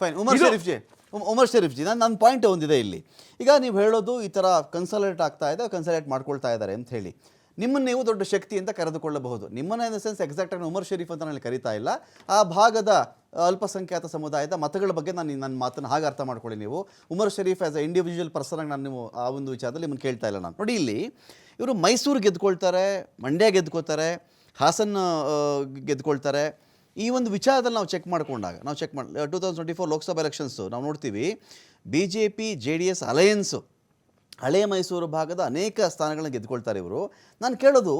Fine Umar Sharif ji um- Umar Sharif ji ನಾನು ನನ್ನ point ಒಂದಿದೆ ಇಲ್ಲಿ. ಈಗ ನೀವು ಹೇಳೋದು ಈ ಥರ ಕನ್ಸಲ್ಟೇಟ್ ಆಗ್ತಾ ಇದೆ ಕನ್ಸಲ್ಟೇಟ್ ಮಾಡ್ಕೊಳ್ತಾ ಇದ್ದಾರೆ ಅಂತ ಹೇಳಿ. ನಿಮ್ಮನ್ನು ನೀವು ದೊಡ್ಡ ಶಕ್ತಿ ಅಂತ ಕರೆದುಕೊಳ್ಳಬಹುದು. ನಿಮ್ಮನ್ನ ಇನ್ ದ ಸೆನ್ಸ್ ಎಕ್ಸಾಕ್ಟಾಗಿ ಉಮರ್ ಶರೀಫ್ ಅಂತ ನಾನು ಕರಿತಾ ಇಲ್ಲ. ಆ ಭಾಗದ ಅಲ್ಪಸಂಖ್ಯಾತ ಸಮುದಾಯದ ಮತಗಳ ಬಗ್ಗೆ ನಾನು ನನ್ನ ಮಾತನ್ನು ಹಾಗೆ ಅರ್ಥ ಮಾಡ್ಕೊಳ್ಳಿ ನೀವು. Umar Sharif as a individual person ಆಗಿ ನಾನು ನೀವು ಆ ಒಂದು ವಿಚಾರದಲ್ಲಿ ನಿಮ್ಮನ್ನು ಕೇಳ್ತಾ ಇಲ್ಲ ನಾನು. ನೋಡಿ ಇಲ್ಲಿ ಇವರು ಮೈಸೂರು ಗೆದ್ಕೊಳ್ತಾರೆ ಮಂಡ್ಯ ಗೆದ್ಕೋತಾರೆ ಹಾಸನ್ ಗೆದ್ದುಕೊಳ್ತಾರೆ ಗೆದ್ಕೊಳ್ತಾರೆ ಈ ಒಂದು ವಿಚಾರದಲ್ಲಿ ನಾವು ಚೆಕ್ ಮಾಡ್ಕೊಂಡಾಗ, ನಾವು ಚೆಕ್ ಮಾಡಿ two thousand twenty four Lok Sabha elections ನಾವು ನೋಡ್ತೀವಿ B J P J D S alliance ಹಳೆಯ ಮೈಸೂರು ಭಾಗದ ಅನೇಕ ಸ್ಥಾನಗಳನ್ನ ಗೆದ್ಕೊಳ್ತಾರೆ ಇವರು. ನಾನು ಕೇಳೋದು,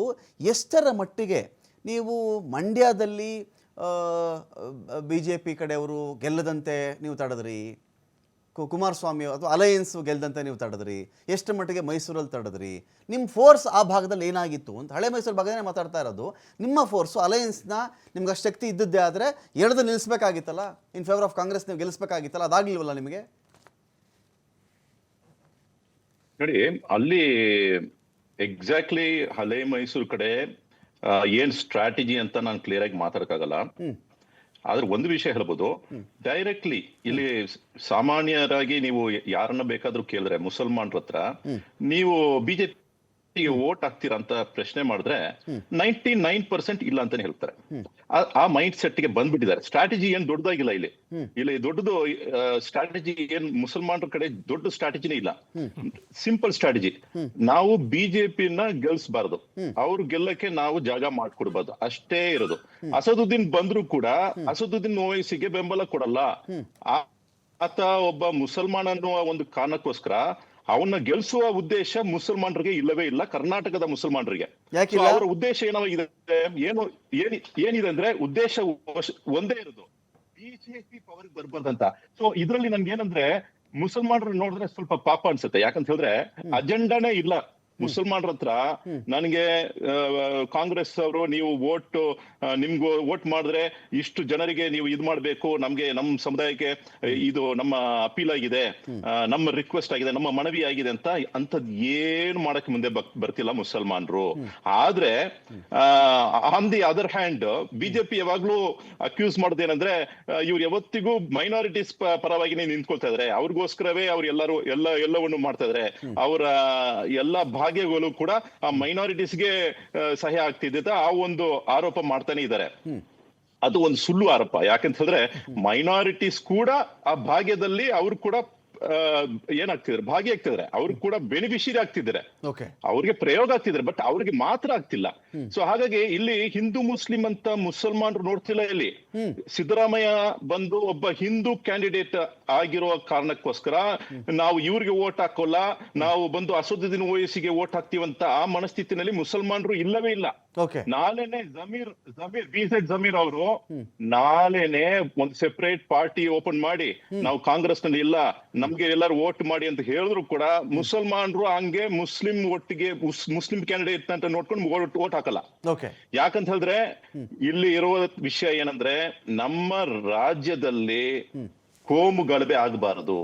ಎಷ್ಟರ ಮಟ್ಟಿಗೆ ನೀವು ಮಂಡ್ಯದಲ್ಲಿ ಬಿ ಜೆ ಪಿ ಕಡೆಯವರು ಗೆಲ್ಲದಂತೆ ನೀವು ತಡೆದ್ರಿ? ಕುಮಾರಸ್ವಾಮಿ ಅಥವಾ ಅಲಯನ್ಸ್ ಗೆಲ್ದಂತೆ ನೀವು ತಡೆದ್ರಿ. ಎಷ್ಟು ಮಟ್ಟಿಗೆ ಮೈಸೂರಲ್ಲಿ ತಡೆದ್ರಿ. ನಿಮ್ಮ ಫೋರ್ಸ್ ಆ ಭಾಗದಲ್ಲಿ ಏನಾಗಿತ್ತು ಅಂತ ಹಳೆ ಮೈಸೂರು ಭಾಗದೇ ಮಾತಾಡ್ತಾ ಇರೋದು. ನಿಮ್ಮ ಫೋರ್ಸು ಅಲಯನ್ಸ್ನ ನಿಮ್ಗೆ ಅಷ್ಟು ಶಕ್ತಿ ಇದ್ದದ್ದೇ ಆದರೆ ಎಳೆದು ನಿಲ್ಲಿಸ್ಬೇಕಾಗಿತ್ತಲ್ಲ ಇನ್ ಫೇವರ್ ಆಫ್ ಕಾಂಗ್ರೆಸ್ ನೀವು ಗೆಲ್ಲಿಸ್ಬೇಕಾಗಿತ್ತಲ್ಲ ಅದಾಗ್ಲಿಲ್ವಲ್ಲ ನಿಮಗೆ? ನೋಡಿ ಅಲ್ಲಿ ಎಕ್ಸಾಕ್ಟ್ಲಿ ಹಳೆ ಮೈಸೂರು ಕಡೆ ಏನ್ ಸ್ಟ್ರಾಟಜಿ ಅಂತ ನಾನು ಕ್ಲಿಯರ್ ಆಗಿ ಮಾತಾಡಕ್ಕಾಗಲ್ಲ. ಆದ್ರೆ ಒಂದು ವಿಷಯ ಹೇಳ್ಬೋದು. ಡೈರೆಕ್ಟ್ಲಿ ಇಲ್ಲಿ ಸಾಮಾನ್ಯರಾಗಿ ನೀವು ಯಾರನ್ನ ಬೇಕಾದ್ರೂ ಕೇಳಿದ್ರೆ ಮುಸಲ್ಮಾನ್ರ ಹತ್ರ ನೀವು ಬಿಜೆಪಿಗೆ ವೋಟ್ ಹಾಕ್ತೀರಾ ಅಂತ ಪ್ರಶ್ನೆ ಮಾಡಿದ್ರೆ ನೈಂಟಿ ನೈನ್ ಪರ್ಸೆಂಟ್ ಇಲ್ಲ ಅಂತಾನೆ ಹೇಳ್ತಾರೆ. ಆ- ಆ ಮೈಂಡ್ ಸೆಟ್ಗೆ ಬಂದ್ಬಿಟ್ಟಿದ್ದಾರೆ. ಸ್ಟ್ರಾಟಜಿ ಏನ್ ದೊಡ್ಡದಾಗಿಲ್ಲ ಇಲ್ಲಿ. ಇಲ್ಲಿ ದೊಡ್ಡದು ಸ್ಟ್ರಾಟಜಿ ಏನ್ ಮುಸಲ್ಮಾನರ ಕಡೆ ದೊಡ್ಡ ಸ್ಟ್ರಾಟಜಿನೇ ಇಲ್ಲ. Simple strategy. ನಾವು ಬಿಜೆಪಿನ ಗೆಲ್ಸಬಾರದು. ಅವ್ರು ಗೆಲ್ಲಕ್ಕೆ ನಾವು ಜಾಗ ಮಾಡ್ಕೊಡ್ಬಾರ್ದು. ಅಷ್ಟೇ ಇರೋದು. ಅಸದುದ್ದೀನ್ ಬಂದ್ರು ಕೂಡ ಅಸದುದ್ದೀನ್ ಓವೈಸಿಗೆ ಬೆಂಬಲ ಕೊಡಲ್ಲ. ಆತ ಒಬ್ಬ ಮುಸಲ್ಮಾನ ಅನ್ನುವ ಒಂದು ಕಾರಣಕ್ಕೋಸ್ಕರ ಅವನ್ನ ಗೆಲ್ಸುವ ಉದ್ದೇಶ ಮುಸಲ್ಮಾನರಿಗೆ ಇಲ್ಲವೇ ಇಲ್ಲ ಕರ್ನಾಟಕದ ಮುಸಲ್ಮಾನರಿಗೆ. ಅವರ ಉದ್ದೇಶ ಏನಾಗಿದೆ? ಏನು ಏನಿ ಏನಿದೆ ಅಂದ್ರೆ ಉದ್ದೇಶ ಒಂದೇ ಇರೋದು. BJP power ಬರ್ಬಾರ್ದಂತ. ಸೊ ಇದ್ರಲ್ಲಿ ನನ್ಗೆ ಏನಂದ್ರೆ ಮುಸಲ್ಮಾನರು ನೋಡಿದ್ರೆ ಸ್ವಲ್ಪ ಪಾಪ ಅನ್ಸುತ್ತೆ. ಯಾಕಂತ ಹೇಳಿದ್ರೆ ಅಜೆಂಡಾನೇ ಇಲ್ಲ. ಮುಸಲ್ಮಾನರ ಹತ್ರ ನನಗೆ ಕಾಂಗ್ರೆಸ್ ಅವರು ನೀವು ವೋಟ್ ನಿಮ್ಗೂ ವೋಟ್ ಮಾಡಿದ್ರೆ ಇಷ್ಟು ಜನರಿಗೆ ನೀವು ಇದ್ ಮಾಡ್ಬೇಕು ನಮ್ಗೆ ನಮ್ಮ ಸಮುದಾಯಕ್ಕೆ ಇದು ನಮ್ಮ ಅಪೀಲ್ ಆಗಿದೆ ನಮ್ಮ ರಿಕ್ವೆಸ್ಟ್ ಆಗಿದೆ ನಮ್ಮ ಮನವಿ ಆಗಿದೆ ಅಂತ ಅಂತದ್ ಏನು ಮಾಡಕ್ ಮುಂದೆ ಬರ್ತಿಲ್ಲ ಮುಸಲ್ಮಾನರು. ಆದ್ರೆ on the other hand BJP ಯಾವಾಗ್ಲೂ ಅಕ್ಯೂಸ್ ಮಾಡೋದೇನಂದ್ರೆ ಇವ್ರು ಯಾವತ್ತಿಗೂ ಮೈನಾರಿಟೀಸ್ ಪರವಾಗಿನೇ ನಿಂತ್ಕೊಳ್ತಾ ಇದಾರೆ. ಅವ್ರಿಗೋಸ್ಕರವೇ ಅವ್ರು ಎಲ್ಲರೂ ಎಲ್ಲ ಎಲ್ಲವನ್ನು ಮಾಡ್ತಾ ಇದಾರೆ. ಅವರ ಎಲ್ಲ ಭಾಗ್ಯಗಳು ಕೂಡ ಆ ಮೈನಾರಿಟೀಸ್ಗೆ ಸಹಾಯ ಆಗ್ತಿದ್ದ ಆ ಒಂದು ಆರೋಪ ಮಾಡ್ತಾನೆ ಇದ್ದಾರೆ ಅದು ಒಂದು ಸುಳ್ಳು ಆರೋಪ. ಯಾಕಂತ ಹೇಳಿದ್ರೆ ಮೈನಾರಿಟೀಸ್ ಕೂಡ ಆ ಭಾಗ್ಯದಲ್ಲಿ ಅವ್ರು ಕೂಡ ಆ, ಭಾಗಿ ಆಗ್ತಿದ್ರೆ. ಅವ್ರು ಕೂಡ ಬೆನಿಫಿಷಿಯರಿ ಆಗ್ತಿದ್ರೆ ಅವ್ರಿಗೆ ಪ್ರಯೋಗ ಆಗ್ತಿದ್ರೆ ಬಟ್ ಅವ್ರಿಗೆ ಮಾತ್ರ ಆಗ್ತಿಲ್ಲ. ಸೊ ಹಾಗಾಗಿ ಇಲ್ಲಿ ಹಿಂದೂ ಮುಸ್ಲಿಂ ಅಂತ ಮುಸಲ್ಮಾನರು ನೋಡ್ತಿಲ್ಲ ಇಲ್ಲಿ. ಸಿದ್ದರಾಮಯ್ಯ ಬಂದು ಒಬ್ಬ ಹಿಂದೂ ಕ್ಯಾಂಡಿಡೇಟ್ ಆಗಿರುವ ಕಾರಣಕ್ಕೋಸ್ಕರ ನಾವು ಇವ್ರಿಗೆ ವೋಟ್ ಹಾಕೋಲ್ಲ ನಾವು ಬಂದು ಅಸದುದ್ದೀನ್ ಓವೈಸಿಗೆ ವೋಟ್ ಹಾಕ್ತಿವಂತ ಆ ಮನಸ್ಥಿತಿನಲ್ಲಿ ಮುಸಲ್ಮಾನರು ಇಲ್ಲವೇ ಇಲ್ಲ. ನಾಳೆನೆ ಜಮೀರ್ ಜಮೀರ್ ಬಿ ಸೆಡ್ ಜಮೀರ್ ಅವರು ನಾಳೆನೆ ಒಂದು ಸೆಪರೇಟ್ ಪಾರ್ಟಿ ಓಪನ್ ಮಾಡಿ ನಾವು ಕಾಂಗ್ರೆಸ್ನಲ್ಲಿ ಇಲ್ಲ ನಮ್ಗೆ ಎಲ್ಲರೂ ವೋಟ್ ಮಾಡಿ ಅಂತ ಹೇಳಿದ್ರು ಕೂಡ ಮುಸಲ್ಮಾನರು ಹಂಗೆ ಮುಸ್ಲಿಂ ಒಟ್ಟಿಗೆ ಮುಸ್- ಮುಸ್ಲಿಂ ಕ್ಯಾಂಡಿಡೇಟ್ ಅಂತ ನೋಡ್ಕೊಂಡು ವೋಟ್ ಹಾಕಲ್ಲ. ಓಕೆ ಯಾಕಂತ ಹೇಳಿದ್ರೆ ಇಲ್ಲಿ ಇರುವ ವಿಷಯ ಏನಂದ್ರೆ ನಮ್ಮ ರಾಜ್ಯದಲ್ಲಿ ಕೋಮು ಗಳಬೆ ಆಗಬಾರದು.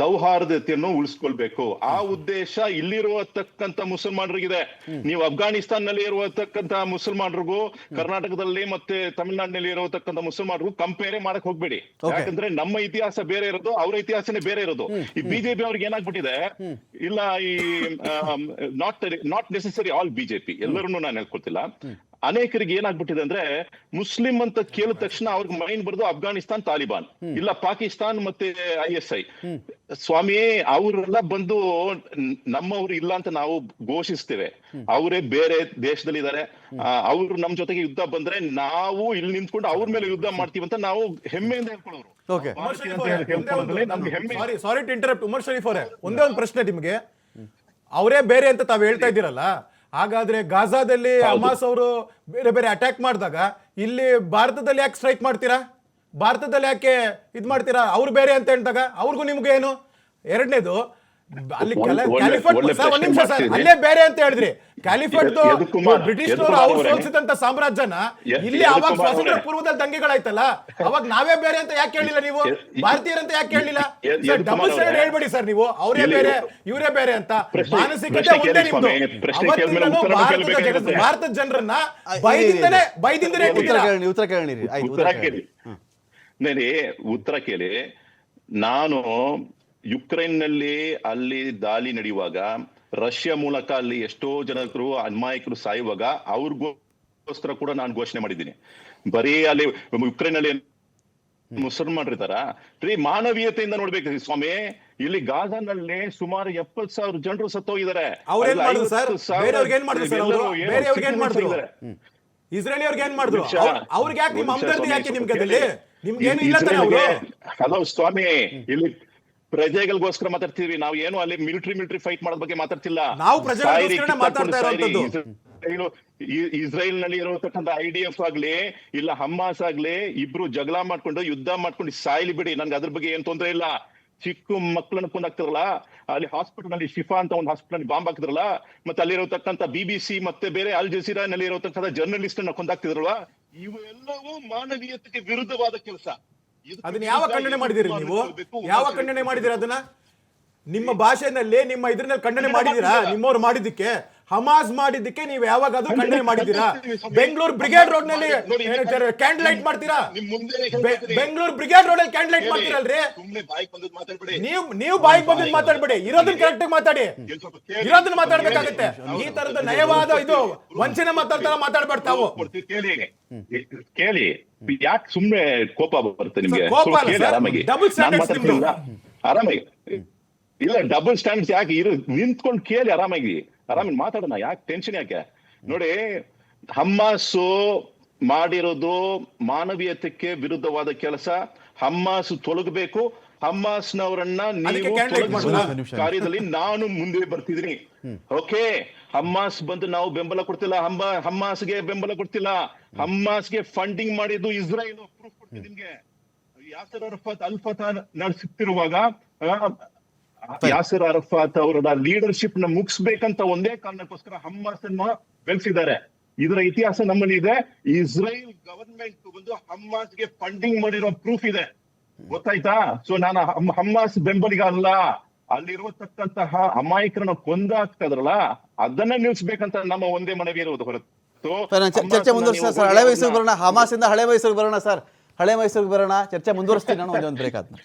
ಸೌಹಾರ್ದತೆಯನ್ನು ಉಳಿಸ್ಕೊಳ್ಬೇಕು. ಆ ಉದ್ದೇಶ ಇಲ್ಲಿರುವತಕ್ಕಂತ ಮುಸಲ್ಮಾನರಿಗಿದೆ. ನೀವು ಅಫ್ಘಾನಿಸ್ತಾನ್ನಲ್ಲಿ ಇರುವತಕ್ಕಂತ ಮುಸಲ್ಮಾನರಿಗೂ ಕರ್ನಾಟಕದಲ್ಲಿ ಮತ್ತೆ ತಮಿಳುನಾಡಿನಲ್ಲಿ ಇರುವತಕ್ಕಂತ ಮುಸಲ್ಮಾನರಿಗೂ ಕಂಪೇರ್ ಮಾಡಕ್ ಹೋಗ್ಬೇಡಿ. ಯಾಕಂದ್ರೆ ನಮ್ಮ ಇತಿಹಾಸ ಬೇರೆ ಇರೋದು ಅವರ ಇತಿಹಾಸನೇ ಬೇರೆ ಇರೋದು. ಈ ಬಿಜೆಪಿ ಅವ್ರಿಗೆ ಏನಾಗ್ಬಿಟ್ಟಿದೆ? ಇಲ್ಲ ಈ not not necessary all BJP. ಎಲ್ಲರನ್ನೂ ನಾನು ಹೇಳ್ಕೊಳ್ತಿಲ್ಲ ಅನೇಕರಿಗೆ ಏನಾಗ್ಬಿಟ್ಟಿದೆ ಅಂದ್ರೆ ಮುಸ್ಲಿಂ ಅಂತ ಕೇಳಿದ ತಕ್ಷಣ ಅವ್ರಿಗೆ ಮೈಂಡ್ ಬರೆದು ಅಫ್ಘಾನಿಸ್ತಾನ್ ತಾಲಿಬಾನ್. ಇಲ್ಲ ಪಾಕಿಸ್ತಾನ್ ಮತ್ತೆ ಐ ಎಸ್ ಐ. ಸ್ವಾಮಿ ಅವರೆಲ್ಲ ಬಂದು ನಮ್ಮವ್ರು ಇಲ್ಲ ಅಂತ ನಾವು ಘೋಷಿಸ್ತೇವೆ. ಅವರೇ ಬೇರೆ ದೇಶದಲ್ಲಿ ಇದಾರೆ ಅವ್ರು ನಮ್ ಜೊತೆಗೆ ಯುದ್ಧ ಬಂದ್ರೆ ನಾವು ಇಲ್ಲಿ ನಿಂತ್ಕೊಂಡು ಅವ್ರ ಮೇಲೆ ಯುದ್ಧ ಮಾಡ್ತೀವಿ ಅಂತ ನಾವು ಹೆಮ್ಮೆಯಿಂದ ಹೇಳ್ಕೊಳ್ಳೋರು. Sorry sorry to interrupt Umar Sharif ಅವರೇ ಒಂದೇ ಒಂದು ಪ್ರಶ್ನೆ ನಿಮಗೆ. ಅವರೇ ಬೇರೆ ಅಂತ ತಾವ್ ಹೇಳ್ತಾ ಇದ್ದೀರಲ್ಲ ಹಾಗಾದ್ರೆ ಗಾಜಾದಲ್ಲಿ ಹಮಾಸ್ ಅವರು ಬೇರೆ ಬೇರೆ ಅಟ್ಯಾಕ್ ಮಾಡಿದಾಗ ಇಲ್ಲಿ ಭಾರತದಲ್ಲಿ ಯಾಕೆ ಸ್ಟ್ರೈಕ್ ಮಾಡ್ತೀರಾ? ಭಾರತದಲ್ಲಿ ಯಾಕೆ ಇದು ಮಾಡ್ತೀರಾ? ಅವ್ರು ಬೇರೆ ಅಂತ ಹೇಳಿದಾಗ ಅವ್ರಿಗೂ ನಿಮ್ಗೆ ಏನು? ಎರಡನೇದು ಅಲ್ಲಿ ಕ್ಯಾಲಿಫಟ್ ಒಂದ್ ನಿಮಿಷ ಸರ್ ಅಲ್ಲೇ ಬೇರೆ ಅಂತ ಹೇಳಿದ್ರಿ. ಕ್ಯಾಲಿಫಟ್ ಬ್ರಿಟಿಷ್ ಅವ್ರು. ಸೋಲಿಸಿದಂತ ಸಾಮ್ರಾಜ್ಯನ ಇಲ್ಲಿ ಅವಾಗ ಸ್ವಾತಂತ್ರ್ಯ ಪೂರ್ವದಲ್ಲಿ ದಂಗೆಗಳಾಯ್ತಲ್ಲ ಅವಾಗ ನಾವೇ ಬೇರೆ ಅಂತ ಯಾಕೆ ಹೇಳಿಲ್ಲ ನೀವು? ಭಾರತೀಯರಂತ ಯಾಕೆ ಹೇಳಿಲ್ಲ ಡಬಲ್ ಸ್ಟ್ಯಾಂಡರ್ಡ್ ಹೇಳ್ಬೇಡಿ ಸರ್ ನೀವು. ಅವರೇ ಬೇರೆ ಇವರೇ ಬೇರೆ ಅಂತ. ಮಾನಸಿಕತೆ ಪ್ರಶ್ನೆ ಒಂದೇ ನಿಮ್ದು. ಅವತ್ತಿಂದಲೂ ಭಾರತದ ಕೇಳ್ಬೇಕಾಗಿರುತ್ತೆ. ಭಾರತದ ಜನರನ್ನ ಬೈದಿಂದನೇ. ಬೈದಿಂದನೇ ಉತ್ತರ ಕೇಳಿ ಉತ್ತರ ಕೇಳಿ. ಉತ್ತರ ಕೇಳಿ. ನೇನೆ ಯುಕ್ರೈನ್ನಲ್ಲಿ ಅಲ್ಲಿ ದಾಳಿ ನಡೆಯುವಾಗ ರಷ್ಯಾ ಮೂಲಕ ಅಲ್ಲಿ ಎಷ್ಟೋ ಜನರು ಅನ್ಮಾಯಕರು ಸಾಯುವಾಗ ಅವ್ರಿಗೋಸ್ಕರ ಕೂಡ ನಾನು ಘೋಷಣೆ ಮಾಡಿದ್ದೀನಿ. ಬರೀ ಅಲ್ಲಿ ಯುಕ್ರೇನ್ ಅಲ್ಲಿ ಮುಸಲ್ಮಾನರಿದಾರ ರೀ ಮಾನವೀಯತೆಯಿಂದ ನೋಡ್ಬೇಕು ಸ್ವಾಮಿ. ಇಲ್ಲಿ ಗಾಜಾನಲ್ಲಿ ಸುಮಾರು ಎಪ್ಪತ್ ಸಾವಿರ ಜನರು ಸತ್ತೋಗಿದ್ದಾರೆ. ಹೋಗಿದ್ದಾರೆ ಅಲ್ಲಿ ಸರ್? 50 ಸಾವಿರ ಬೇರೆಯವ್ರಿಗೆ ಏನ್ ಸರ್ ಅವರು? ಎಲ್ಲರೂ ಏನೋ ಬೇರೆಯವ್ರಿಗೆ ಏನ್ ಇಸ್ರೇಲಿ ಅವ್ರಿಗೆ ಏನ್ ಮಾಡಿದ್ರು? ಯಾಕೆ ಯಾಕೆ ನಿಮ್ಗೆ ಹಲೋ ಸ್ವಾಮಿ ಇಲ್ಲಿ ಪ್ರಜೆಗಳಿಗೋಸ್ಕರ ಮಾತಾಡ್ತೀವಿ ನಾವು ಏನು ಅಲ್ಲಿ ಮಿಲಿಟರಿ ಮಿಲಿಟರಿ ಫೈಟ್ ಮಾಡೋದ್ ಬಗ್ಗೆ ಮಾತಾಡ್ತಿಲ್ಲ. ನಾವು. ಇಸ್ರೇಲು- ನಲ್ಲಿ ಇರತಕ್ಕಂಥ ಐ ಡಿ ಎಫ್ ಆಗ್ಲಿ ಇಲ್ಲ ಹಮ್ಮಾಸ್ ಆಗ್ಲಿ ಇಬ್ರು ಜಗಳ ಮಾಡ್ಕೊಂಡು ಯುದ್ಧ ಮಾಡ್ಕೊಂಡು ಸಾಯ್ಲಿ ಬಿಡಿ. ನನ್ಗೆ ಅದ್ರ ಬಗ್ಗೆ ಏನ್ ತೊಂದ್ರೆ ಇಲ್ಲ. ಚಿಕ್ಕ ಮಕ್ಕಳನ್ನ ಕೊಂದಾಕ್ತಿರಲ್ಲ ಅಲ್ಲಿ ಹಾಸ್ಪಿಟಲ್ನಲ್ಲಿ ಶಿಫಾ ಅಂತ ಒಂದು ಹಾಸ್ಪಿಟಲ್ನಲ್ಲಿ ಬಾಂಬ್ ಹಾಕಿದ್ರಲ್ಲ ಮತ್ತೆ ಅಲ್ಲಿರತಕ್ಕಂಥ ಬಿ ಬಿ ಸಿ ಮತ್ತೆ ಬೇರೆ ಅಲ್ ಜಸೀರಾ ನಲ್ಲಿ ಇರತಕ್ಕಂಥ ಜರ್ನಲಿಸ್ಟ್ ಅನ್ನ ಕೊಂದಾಕ್ತಿದ್ರಲ್ವಾ ಇವೆಲ್ಲವೂ ಮಾನವೀಯತೆಗೆ ವಿರುದ್ಧವಾದ ಕೆಲಸ. ಅದನ್ನ ಯಾವ ಖಂಡನೆ ಮಾಡಿದಿರಿ ನೀವು? ಯಾವ ಖಂಡನೆ ಮಾಡಿದಿರಿ ಅದನ್ನ? ನಿಮ್ಮ ಭಾಷೆನಲ್ಲಿ ನಿಮ್ಮ ಇದ್ರಲ್ಲಿ ಖಂಡನೆ ಮಾಡಿದಿರಾ ನಿಮ್ಮವ್ರು ಮಾಡಿದ್ದಕ್ಕೆ? ಹಮಾಸ್ ಮಾಡಿದ್ದಕ್ಕೆ ನೀವು ಯಾವಾಗ ಅದು ಖಂಡನೆ ಮಾಡಿದ್ದೀರಾ? ಬೆಂಗಳೂರು ಬ್ರಿಗೇಡ್ ರೋಡ್ನಲ್ಲಿ ಕ್ಯಾಂಡಲ್ ಲೈಟ್ ಮಾಡ್ತೀರಾ? ಬೆಂಗಳೂರು ಬ್ರಿಗೇಡ್ ರೋಡ್ ಅಲ್ಲಿ ಕ್ಯಾಂಡ್ ಲೈಟ್ ಮಾಡ್ತೀರಲ್ರಿ? ನೀವು ನೀವು ಬಾಯಿಗೆ ಬಂದಿದ್ ಮಾತಾಡ್ಬೇಡಿ. ಇರೋದನ್ನ ಕರೆಕ್ಟ್ ಮಾತಾಡಿ. ಇರೋದನ್ನ ಮಾತಾಡ್ಬೇಕಾಗತ್ತೆ. ಈ ತರದ ನಯವಾದ ಇದು ವಂಚನೆ ಮಾತಾಡ್ತಾರ ಮಾತಾಡ್ಬಾರ್ದು ತಾವು ಕೇಳಿ ಯಾಕೆ ಸುಮ್ನೆ ಕೋಪ ಬರುತ್ತೆ ನಿಮ್ಗೆ? ಸರ್, ಆರಾಮಾಗಿ. ಇಲ್ಲ ಡಬಲ್ ಸ್ಟ್ಯಾಂಡ್ಸ್ ಯಾಕೆ ಇರು ನಿಂತ್ಕೊಂಡು ಕೇಳಿ ಆರಾಮಾಗಿ. ಆರಾಮಾಗಿ ಮಾತಾಡೋಣ ಯಾಕೆ ಟೆನ್ಷನ್ ಯಾಕೆ? ನೋಡಿ ಹಮ್ಮಾಸು ಮಾಡಿರೋದು ಮಾನವೀಯತೆಗೆ ವಿರುದ್ಧವಾದ ಕೆಲಸ. ಹಮ್ಮಾಸ್ ತೊಲಗಬೇಕು. ಹಮ್ಮಾಸ್ನವರನ್ನ ನೀವು. ಕಾರ್ಯದಲ್ಲಿ ನಾನು ಮುಂದೆ ಬರ್ತಿದ್ದೀನಿ. ಓಕೆ ಹಮ್ಮಾಸ್ ಬಂದು ನಾವು ಬೆಂಬಲ ಕೊಡ್ತಿಲ್ಲ. ಹಮ್ಮ ಹಮ್ಮಾಸ್ಗೆ ಬೆಂಬಲ ಕೊಡ್ತಿಲ್ಲ. ಹಮ್ಮಾಸ್ಗೆ ಫಂಡಿಂಗ್ ಮಾಡಿದ್ದು ಇಸ್ರಾಯೇಲ್ ಪ್ರೂಫ್ ಕೊಡ್ತೀನಿ ನಿಮ್ಗೆ. ಯಾಸರ್ ಅರಫಾತ್ ಅಲ್ಫತಾ ನಡೆಸುತ್ತಿರುವಾಗ ಯಾಸರ್ ಅರಫಾತ್ ಅವರ ಲೀಡರ್ಶಿಪ್ನ ಮುಗಿಸ್ಬೇಕಂತ ಒಂದೇ ಕಾರಣಕ್ಕೋಸ್ಕರ ಹಮ್ಮಾಸ್ ಅನ್ನ ಬೆಳೆಸಿದ್ದಾರೆ. ಇದರ ಇತಿಹಾಸ ನಮ್ಮಲ್ಲಿ ಇದೆ. ಇಸ್ರೇಲ್ ಗವರ್ಮೆಂಟ್ ಬಂದು ಹಮ್ಮಾಸ್ಗೆ ಫಂಡಿಂಗ್ ಮಾಡಿರೋ ಪ್ರೂಫ್ ಇದೆ. ಗೊತ್ತಾಯ್ತಾ? ಸೊ ನಾನು ಹಮ್ಮಾಸ್ ಬೆಂಬಲಿಗ ಅಲ್ಲ. ಅಲ್ಲಿರುವತಕ್ಕಂತಹ ಅಮಾಯಕರನ್ನ ಕೊಂದಾಕ್ತದ್ರಲ್ಲ ಅದನ್ನ ನಿಲ್ಸ್ಬೇಕಂತ ನಮ್ಮ ಒಂದೇ ಮನವಿ ಇರುವುದು ಹೊರತು. ಚರ್ಚೆ ಮುಂದುವರಿಸ ಸರ್. ಹಳೆ ಮೈಸೂರಿಗೆ ಬರೋಣ ಹಮಾಸಿಂದ ಹಳೆ ಮೈಸೂರಿಗೆ ಬರೋಣ ಸರ್. ಹಳೆ ಮೈಸೂರಿಗೆ ಬರೋಣ. ಚರ್ಚೆ ಮುಂದುವರಿಸ್ತೀನಿ ನಾನು ಒಂದೊಂದು ಒಂದು ಬ್ರೇಕ್ ಆದ್ಮೇಲೆ.